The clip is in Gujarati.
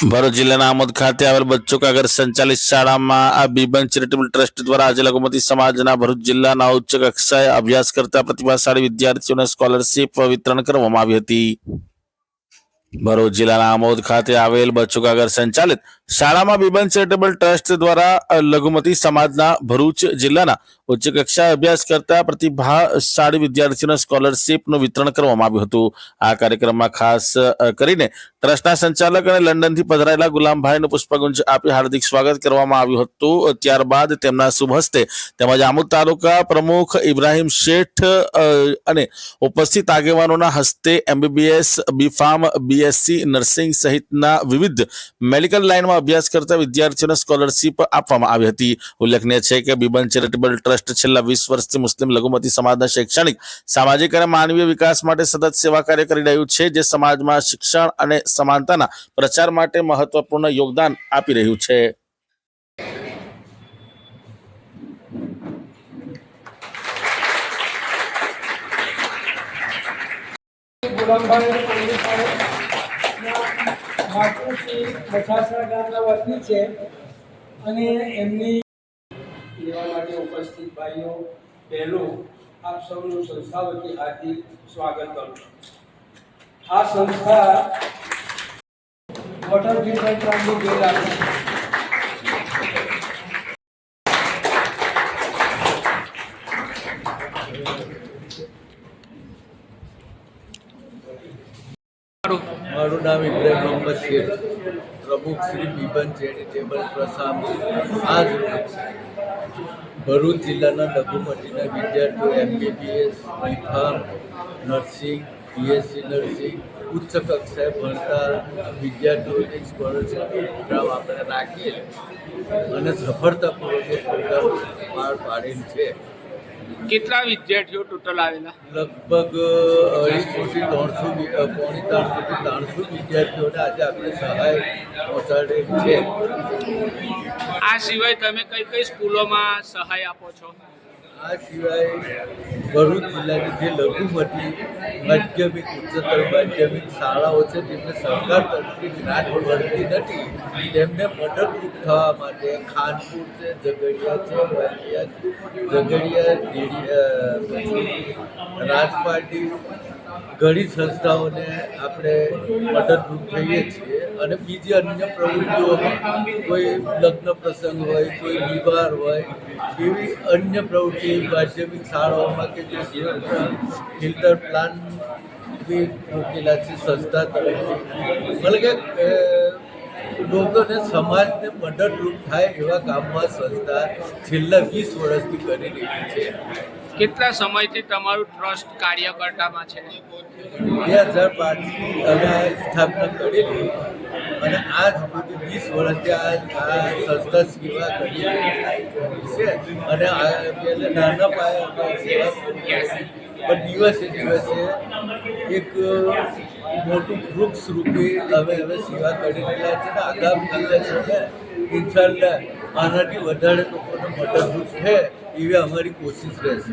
ભરૂચ જિલ્લાના આમોદ ખાતે આવેલ બચ્ચો કાગર સંચાલિત શાળામાં આ બીબન ચેરિટેબલ ટ્રસ્ટ દ્વારા આજે લઘુમતી સમાજના ભરૂચ જિલ્લાના ઉચ્ચ કક્ષાએ અભ્યાસ કરતા પ્રતિભાશાળી વિદ્યાર્થીઓને સ્કોલરશીપ વિતરણ કરવામાં આવી હતી. ભરૂચ જિલ્લાના આમોદ ખાતે આવેલ બચુકાગર સંચાલિત શાળામાં બીબન ચેરિટેબલ ટ્રસ્ટ દ્વારા લઘુમતી સમાજના ભરૂચ જિલ્લાના ઉચ્ચ કક્ષાએ અભ્યાસ કરતા પ્રતિભાશાળી વિદ્યાર્થીઓને સ્કોલરશીપનું વિતરણ કરવામાં આવ્યું હતું. આ કાર્યક્રમમાં ખાસ કરીને ટ્રસ્ટના સંચાલક અને લંડનથી પધરાયેલા ગુલામભાઈનું પુષ્પગુંજ આપી હાર્દિક સ્વાગત કરવામાં આવ્યું હતું. ત્યારબાદ તેમના શુભ હસ્તે તેમજ આમોદ તાલુકા પ્રમુખ ઇબ્રાહિમ શેઠ અને ઉપસ્થિત આગેવાનોના હસ્તે એમબીબીએસ બીફાર્મ બીએસસી નર્સિંગ સહિતના વિવિધ મેડિકલ લાઇનમાં અભ્યાસ કરતા વિદ્યાર્થીઓને સ્કોલરશીપ આપવામાં આવી હતી. ઉલ્લેખનીય છે કે બીબન ચેરિટેબલ ટ્રસ્ટ છેલ્લા વીસ વર્ષથી મુસ્લિમ લઘુમતી સમાજના શૈક્ષણિક, સામાજિક અને માનવીય વિકાસ માટે સતત સેવા કાર્ય કરી રહ્યું છે, જે સમાજમાં શિક્ષણ અને સમાનતાના પ્રચાર માટે મહત્વપૂર્ણ યોગદાન આપી રહ્યું છે. ગુલામભાઈ માતૃશ્રી બછાસરા ગામના વતની છે અને એમની લેવા માટે ઉપસ્થિત ભાઈઓ, બહેનો, આપ સૌનું સંસ્થા વતી હાર્દિક સ્વાગત કરું છું. આ સંસ્થા વોટર ટ્રીટમેન્ટ પ્લાન્ટની બિલ આપે છે. મારું નામ ઇબ્રાહિમ મોહમ્મદ શેખ પ્રમુખ શ્રી બીબન ચેરિટેબલ પ્રસામ આજ ભરૂચ જિલ્લાના લઘુમતીના વિદ્યાર્થીઓ, MBBS B Pharm nursing BSc nursing, ઉચ્ચ કક્ષાએ ભણતા વિદ્યાર્થીઓને સ્કોલરશીપ પ્રોગ્રામ આપણે રાખીએ અને સફળતાપૂર્વક પ્રોગ્રામ પાર પાડેલ છે. કેટલા વિદ્યાર્થીઓ ટોટલ આવેલા? લગભગ અઢીસોથી ત્રણસો પોણી ત્રણસોથી ત્રણસો વિદ્યાર્થીઓને આજે આપણે સહાય પહોંચાડેલ છે. આ સિવાય તમે કઈ કઈ સ્કૂલોમાં સહાય આપો છો? આ સિવાય ભરૂચ જિલ્લાની જે લઘુમતી માધ્યમિક ઉચ્ચતર માધ્યમિક શાળાઓ છે તેમને સરકાર તરફથી જ્ઞાન મળતી નથી, તેમને મદદરૂપ થવા માટે ખાનપુર છે, ઝઘડિયા છે વાલિયા ઝઘડિયા રાજપાટી, ઘણી સંસ્થાઓને આપણે મદદરૂપ થઈએ છીએ. અને બીજી અન્ય પ્રવૃત્તિઓમાં કોઈ લગ્ન પ્રસંગ હોય કોઈ વિવાહ હોય એવી અન્ય પ્રવૃત્તિ માધ્યમિક શાળાઓમાં કે જે ફિલ્ટર પ્લાન બી મૂકેલા છે સંસ્થા તરફથી. મતલબ કે લોકોને સમાજને મદદરૂપ થાય એવા કામમાં સંસ્થા છેલ્લા વીસ વર્ષથી કરી રહી છે. કેટલા સમયથી તમારું ટ્રસ્ટ કાર્યકર્તામાં છે? બે હજાર પાંચથી અમે સ્થાપના કરેલી અને આજ વીસ વર્ષથી આ સંસ્થા સેવા કરી છે. અને આ નાના પાયે પણ દિવસે દિવસે એક મોટું વૃક્ષ રૂપે અમે હવે સેવા કરી રહ્યા છે ને આગામી દિવસે ઇન્શાલ્લાહ આનાથી વધારે લોકોને મદદરૂપ છે એવી અમારી કોશિશ રહેશે.